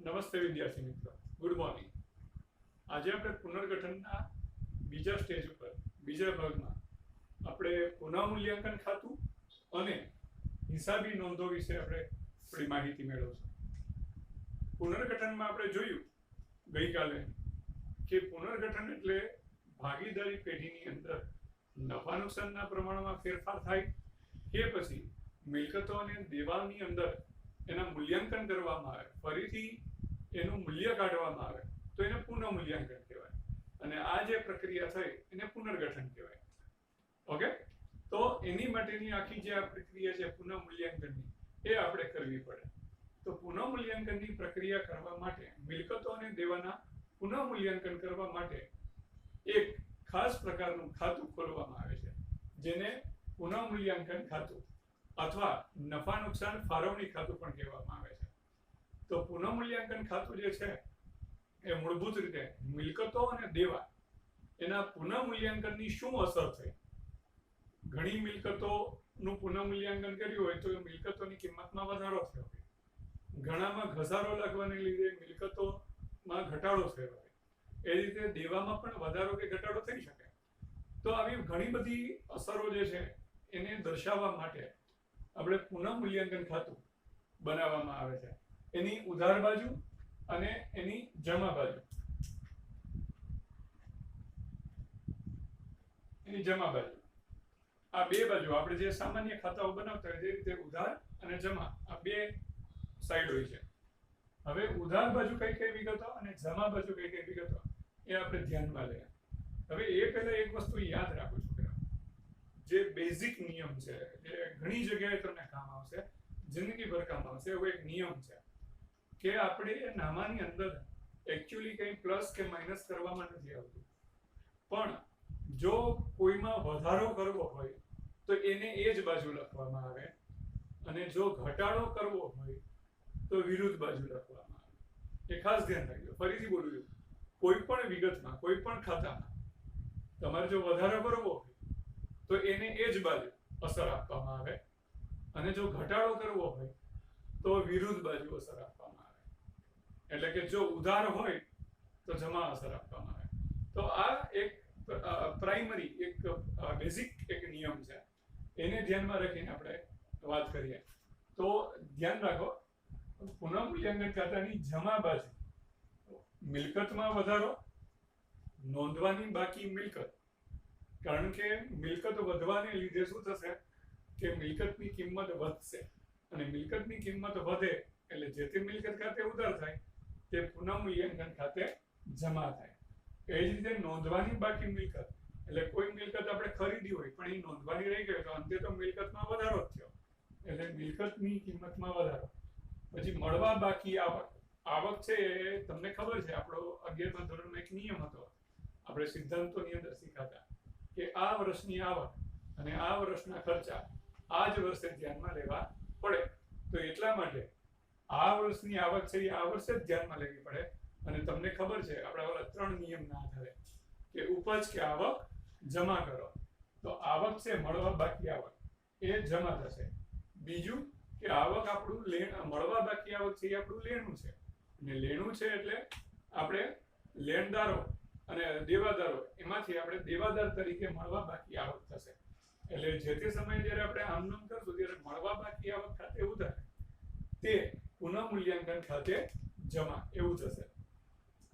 નમસ્તે વિદ્યાર્થી મિત્રો. ગુડ મોર્નિંગ આજે આપણે પુનર્ગઠનના બીજા સ્ટેજ ઉપર, બીજા ભાગમાં આપણે પુનઃમૂલ્યાંકન ખાતું અને હિસાબી નોંધો વિશે આપણે થોડી માહિતી મેળવશું. પુનર્ગઠનમાં આપણે જોયું ગઈકાલે કે પુનર્ગઠન એટલે ભાગીદારી પેઢીની અંદર નફા નુકસાનના પ્રમાણમાં ફેરફાર થાય કે પછી મિલકતો અને દેવાની અંદર એના મૂલ્યાંકન કરવામાં આવે. ફરીથી એનું મૂલ્ય કાઢવામાં આવે, તો એને પુનઃ મૂલ્યાંકન કહેવાય. અને આ જે પ્રક્રિયા થઈ, એને પુનર્ગઠન કહેવાય. ઓકે? તો એની માટેની આખી જે આ પ્રક્રિયા છે પુનઃ મૂલ્યાંકનની એ આપણે કરવી પડે. તો પુનઃ મૂલ્યાંકનની પ્રક્રિયા કરવા માટે મિલકતોને દેવાના પુનઃ મૂલ્યાંકન કરવા માટે એક ખાસ પ્રકારનું ખાતું ખોલવામાં આવે છે, જેને પુનઃમૂલ્યાંકન ખાતું અથવા નફા નુકસાન ફાળવણી ખાતું પણ કહેવામાં આવે છે. તો પુનઃ મૂલ્યાંકન ખાતું જે છે એ મૂળભૂત રીતે મિલકતો અને દેવા, એના પુનઃ મૂલ્યાંકનની શું અસર થઈ? ઘણી મિલકતોનું પુનઃ મૂલ્યાંકન કર્યું હોય તો એ મિલકતોની કિંમતમાં વધારો થયો હોય. ઘણામાં ઘસારો લાગવાને લીધે મિલકતોમાં ઘટાડો થયો હોય. એ રીતે દેવામાં પણ વધારો કે ઘટાડો થઈ શકે. તો આવી ઘણી બધી અસરો જે છે એને દર્શાવવા માટે આપણે પુનઃ મૂલ્યાંકન ખાતું બનાવવામાં આવે છે. એની ઉધાર બાજુ અને એની જમા બાજુ. એની જમા બાજુ. આ બે બાજુ, આપણે જે સામાન્ય ખાતાઓ બનાવતા હોય તે રીતે ઉધાર અને જમા, આ બે સાઈડ હોય છે. હવે ઉધાર બાજુ કઈ કઈ વિગતો અને જમા બાજુ કઈ કઈ વિગતો, એ આપણે ધ્યાનમાં લઈએ. હવે એ પહેલા એક વસ્તુ યાદ રાખો છોકરા જે બેઝિક નિયમ છે, જે ઘણી જગ્યાએ તમને કામ આવશે જિંદગીભર કામ આવશે, એવો એક નિયમ છે. કે આપણે નામાની અંદર એકચ્યુઅલી કંઈ પ્લસ કે માઇનસ કરવામાં નથી આવતું. પણ જો કોઈમાં વધારો કરવો હોય, તો એને એ જ બાજુ લખવામાં આવે. અને જો ઘટાડો કરવો હોય, તો વિરુદ્ધ બાજુ લખવામાં આવે. એ ખાસ ધ્યાન રાખજો. ફરીથી બોલું છું. કોઈ પણ વિગતમાં, કોઈ પણ ખાતામાં તમારે જો વધારો કરવો હોય, તો એને એ જ બાજુ અસર આપવામાં આવે. અને જો ઘટાડો કરવો હોય, તો વિરુદ્ધ બાજુ અસર આપવામાં એટલે કે જો ઉધાર હોય, તો જમા અસર આપવામાં આવે. તો આ એક પ્રાઇમરી એક બેઝિક એક નિયમ છે. એને ધ્યાનમાં રાખીને આપણે વાત કરીએ. તો ધ્યાન રાખો, પુનઃમૂલ્યાંકન ખાતાની જમા બાજુ મિલકતમાં વધારો, નોંધવાની બાકી મિલકત. કારણ કે મિલકત વધવાને લીધે શું થશે કે મિલકતની કિંમત વધશે. અને મિલકતની કિંમત વધે એટલે જે તે મિલકત ખાતે ઉધાર થાય તે પુનઃ મૂલ્યાંકન ખાતે જમા થાય. એ જ રીતે નોંધવાની બાકી મિલકત. એટલે કોઈ મિલકત આપણે ખરીદી હોય, પણ એ નોંધવાની રહી ગઈ તો અંતે તો મિલકતમાં વધારો જ થયો. એટલે મિલકતની કિંમતમાં વધારો. પછી મળવા બાકી આવક. આવક છે એ તમને ખબર છે, આપણો અગિયારમા ધોરણનો એક નિયમ હતો. આપણે સિદ્ધાંતોની અંદર શીખાતા કે આ વર્ષની આવક અને આ વર્ષના ખર્ચા આ જ વર્ષે ધ્યાનમાં લેવા પડે. તો એટલા માટે આ વર્ષની આવક છે એ આ વર્ષે જ ધ્યાનમાં લેવી પડે. અને તમને ખબર છે, આપણા ઓલા ત્રણ નિયમના આધારે કે ઉપજ કે આવક જમા કરો. તો આવક છે મળવા બાકી આવક. એ જમા થશે. બીજું કે આવક આપણું લેણ, મળવા બાકી આવક છે એ આપણું લેણું છે. અને લેણું છે એટલે આપણે લેણદારો અને દેવાદારો, એમાંથી આપણે દેવાદાર તરીકે મળવા બાકી આવક થશે. એટલે જે તે સમયે જ્યારે આપણે આમ નામ કરશું, ત્યારે મળવા બાકી આવક ખાતે ઉધાર તે પુનઃ મૂલ્યાંકન ખાતે જમા. એવું થશે.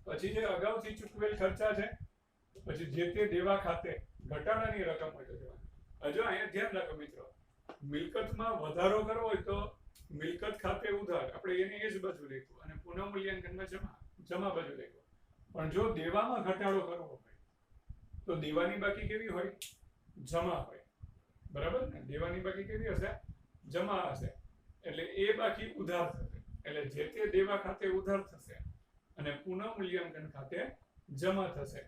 પછી જે અગાઉથી ચૂકવેલ ખર્ચા છે, પછી જે તે દેવા ખાતે ઘટાડાની રકમ માટે તો હજુ અહીંયા ધ્યાન રાખો મિત્રો, મિલકતમાં વધારો કરવો હોય તો મિલકત ખાતે ઉધાર. આપણે એને એ જ બાજુ લખ્યું. અને પુનઃ મૂલ્યાંકનમાં જમા. જમા બાજુ લખ્યું. પણ જો દેવામાં ઘટાડો કરવો હોય, તો દેવાની બાકી કેવી હોય? જમા હોય. બરાબર ને? દેવાની બાકી કેવી હશે? જમા હશે. એટલે એ બાકી ઉધાર થશે. એટલે જે તે દેવા ખાતે ઉધાર થશે અને પુનઃ મૂલ્યાંકન ખાતે જમા થશે.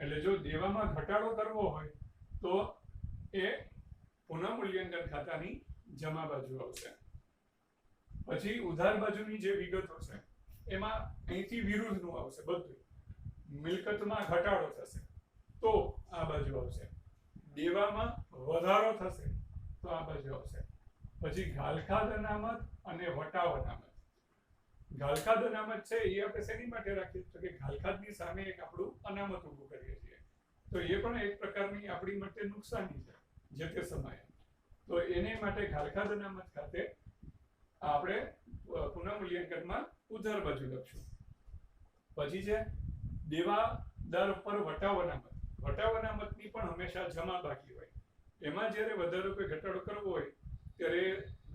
એટલે જો દેવામાં ઘટાડો કરવો હોય, તો એ પુનઃ મૂલ્યાંકન ખાતાની જમા બાજુ આવશે. પછી ઉધાર બાજુની જે વિગતો છે, એમાં અહીંથી વિરુદ્ધનું આવશે બધું. મિલકતમાં ઘટાડો થશે, તો આ બાજુ આવશે. દેવામાં વધારો થશે, તો આ બાજુ આવશે. પછી ઘાલખાદ અનામત અને વટાવ અનામત. ઘાલખાદ અનામત છે, એ આપણે શેની માટે રાખીએ તો કે ઘાલખાદની સામે એક આપણું અનામત ઊભું કરીએ છીએ. તો એ પણ એક પ્રકારની આપણી માટે નુકસાની છે, જે તે સમયે. તો એને માટે ઘાલખાદ અનામત ખાતે આપણે પુનઃમૂલ્યાંકનમાં ઉધાર બાજુ લખશું. પછી છે, દેવા દર પર વટાવ અનામત. વટાવ અનામતની પણ હંમેશા જમા બાકી હોય. એમાં જ્યારે વધારો કે ઘટાડો કરવો હોય, ત્યારે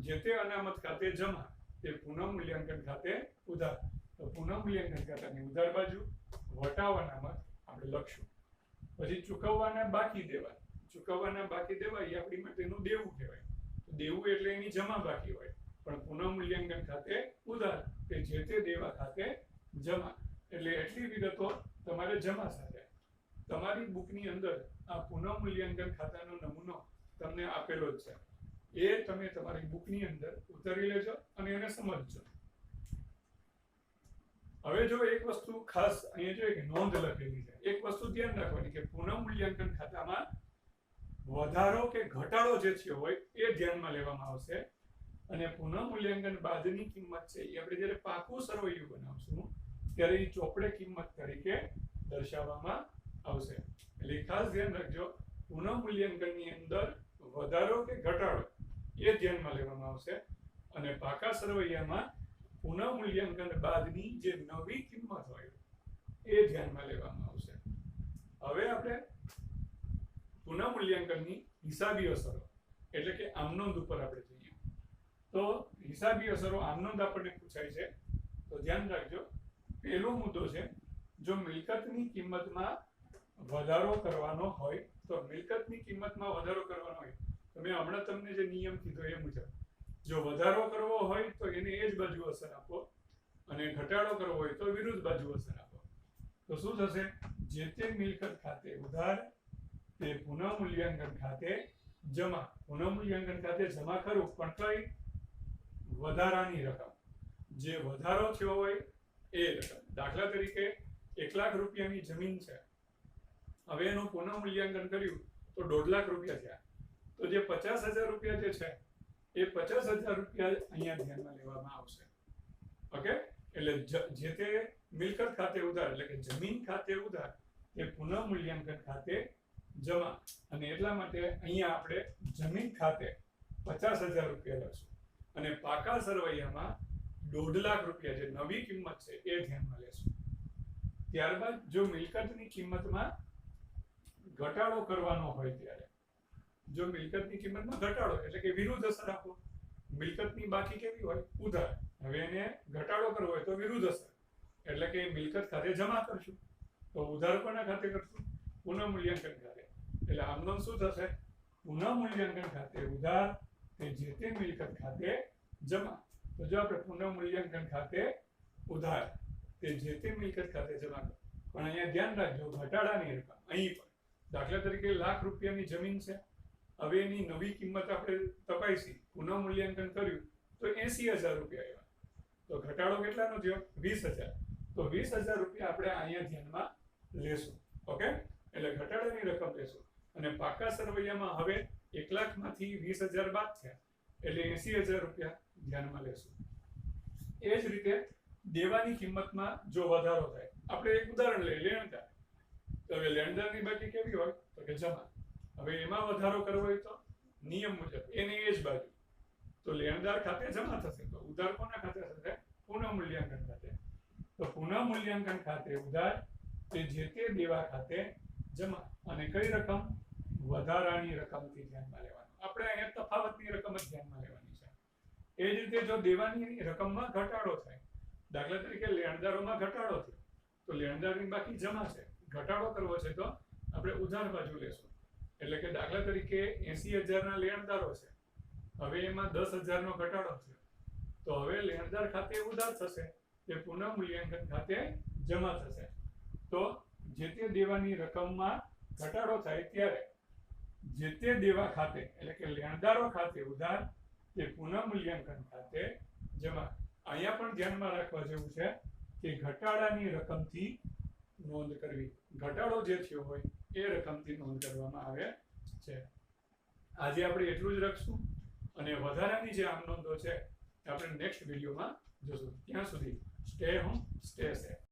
જે તે અનામત ખાતે જમા તે પુનઃમૂલ્યાંકન ખાતે ઉધાર. તો પુનઃમૂલ્યાંકન ખાતાની ઉધાર બાજુ વટાવાનામાં આપણે લખશું. પછી ચૂકવવાના બાકી દેવા. ચૂકવવાના બાકી દેવા એ આપણી માટેનું દેવું કહેવાય. તો દેવું એટલે એની જમા બાકી હોય. પણ પુનઃ મૂલ્યાંકન ખાતે ઉધાર કે જે તે દેવા ખાતે જમા. એટલે એટલી વિગતો તમારે જમા સાથે. તમારી બુકની અંદર આ પુનઃમૂલ્યાંકન ખાતાનો નમૂનો તમને આપેલો જ છે. એ તમે તમારી બુકની અંદર ઉતારી લેજો અને એને સમજજો હવે જો એક વસ્તુ ખાસ અહીંયા જો એક નોંધ લખેલી છે. એક વસ્તુ ધ્યાન રાખવાની કે પુનઃમૂલ્યાંકન ખાતામાં વધારો કે ઘટાડો જે થયો હોય એ ધ્યાનમાં લેવામાં આવશે. અને પુનઃમૂલ્યાંકન બાદની કિંમત છે એ આપણે જ્યારે પાકું સરવૈયું બનાવશું, ત્યારે એ ચોપડે કિંમત તરીકે દર્શાવવામાં આવશે. એટલે ખાસ ધ્યાન રાખજો પુનઃ મૂલ્યાંકનની અંદર વધારો કે ઘટાડો. એ ધ્યાનમાં લેવામાં આવશે. અને પાકા સરવૈયામાં પુનઃમૂલ્યાંકન બાદની જે નવી કિંમત હોય, એ ધ્યાનમાં લેવામાં આવશે. હવે આપણે પુનઃમૂલ્યાંકનની હિસાબી અસરો, એટલે કે આમનોંધ ઉપર આપણે જઈએ. તો હિસાબી અસરો આમનોંધ આપણને પૂછાય છે. તો ધ્યાન રાખજો, પહેલો મુદ્દો છે, જો મિલકતની કિંમતમાં વધારો કરવાનો હોય, તો મિલકતની કિંમતમાં વધારો કરવાનો હોય તો મેં હમણાં તમને જે નિયમ કીધો એ મુજબ, જો વધારો કરવો હોય તો એને એ જ બાજુ અસર આપો અને ઘટાડો કરવો હોય તો વિરુદ્ધ બાજુ અસર આપો. તો શું થશે? જે તે મિલકત ખાતે ઉધાર, તે પુનઃમૂલ્યાંકન ખાતે જમા. પુનઃમૂલ્યાંકન ખાતે જમા કરવું પણ કઈ? વધારાની રકમ. જે વધારો થયો હોય એ રકમ. દાખલા તરીકે એક લાખ રૂપિયાની જમીન છે. હવે એનું પુનઃમૂલ્યાંકન કર્યું તો દોઢ લાખ રૂપિયા થયા. તો જે પચાસ હજાર રૂપિયા જે છે, એ પચાસ હજાર રૂપિયા અહીંયા ધ્યાનમાં લેવામાં આવશે. ઓકે? એટલે જે તે મિલકત ખાતે ઉધાર, એટલે કે જમીન ખાતે ઉધાર, એ પુનઃમૂલ્યાંકન ખાતે જમા. અને એટલા માટે અહીંયા આપણે જમીન ખાતે પચાસ હજાર રૂપિયા લઈશું. અને પાકા સરવૈયામાં દોઢ લાખ રૂપિયા જે નવી કિંમત છે, એ ધ્યાનમાં લેશું. ત્યારબાદ જો મિલકતની કિંમતમાં ઘટાડો કરવાનો હોય ત્યારે જો મિલકતની કિંમતમાં ઘટાડો એટલે કે વિરુદ્ધ અસર આપો. મિલકતની બાકી કેવી હોય? ઉધાર. હવે એને ઘટાડો કરવો હોય તો વિરુદ્ધ અસર. એટલે કે મિલકત ખાતે જમા કરશું. તો ઉધાર કોના ખાતે કરશું? પુનઃમૂલ્યાંકન ખાતે. એટલે આમનો શું થશે? પુનઃમૂલ્યાંકન ખાતે ઉધાર તે જે તે મિલકત ખાતે જમા. તો જો આપણે પુનઃમૂલ્યાંકન ખાતે ઉધાર તે જે તે મિલકત ખાતે જમા પણ અહીંયા ધ્યાન રાખજો, ઘટાડાની રકમ અહીં પણ. દાખલા તરીકે લાખ રૂપિયાની જમીન છે. હવે એની નવી કિંમત આપણે તપાસી પુનઃ મૂલ્યાંકન કર્યું, તો એસી હજાર રૂપિયા આવ્યા. તો ઘટાડો કેટલાનો થયો? વીસ હજાર. તો વીસ હજાર રૂપિયા આપણે અહીંયા ધ્યાનમાં લેશું, ઓકે? એટલે ઘટાડાની રકમ લેશું. અને પાકા સરવૈયામાં હવે એક લાખમાંથી વીસ હજાર બાદ થયા, એટલે એસી હજાર રૂપિયા ધ્યાનમાં લેશું. એ જ રીતે દેવાની કિંમતમાં જો વધારો થાય, આપણે એક ઉદાહરણ લઈ, લેણદાર. હવે લેણદારની બાકી કેવી હોય? તો કે જમા. હવે એમાં વધારો કરવો હોય તો નિયમ મુજબ એને એ જ બાજુ. તો લેણદાર ખાતે જમા થશે. તો ઉધાર કોના ખાતે થશે? પુનઃ મૂલ્યાંકન ખાતે. તો પુનઃ મૂલ્યાંકન ખાતે ઉધાર તે જે તે દેવા ખાતે જમા. અને કઈ રકમ? વધારાની રકમથી ધ્યાનમાં લેવાનું. આપણે અહીંયા તફાવતની રકમ જ ધ્યાનમાં લેવાની છે. એ જ રીતે જો દેવાની રકમમાં ઘટાડો થાય, દાખલા તરીકે લેણદારોમાં ઘટાડો થયો, તો લેણદારની બાકી જમા છે. ઘટાડો કરવો છે તો આપણે ઉધાર બાજુ લેશું. એટલે કે દાખલા તરીકે એસી હજારના લેણદારો છે. હવે એમાં દસ હજારનો ઘટાડો થયો. તો હવે લેણદાર ખાતે ઉધાર થશે. તે પુનઃ મૂલ્યાંકન ખાતે જમા થશે. તો જે તે દેવાની રકમમાં ઘટાડો થાય ત્યારે જે તે દેવા ખાતે, એટલે કે લેણદારો ખાતે ઉધાર તે પુનઃ મૂલ્યાંકન ખાતે જમા. અહીંયા પણ ધ્યાનમાં રાખવા જેવું છે કે ઘટાડાની રકમથી નોંધ કરવી. ઘટાડો જે થયો હોય એ રકમથી નોંધ કરવામાં આવે છે. આજે આપણે એટલું જ રાખશું અને વધારાની જે આમ નોંધો છે આપણે નેક્સ્ટ વિડીયોમાં જોશું. ત્યાં સુધી સ્ટે હોમ સ્ટે સેફ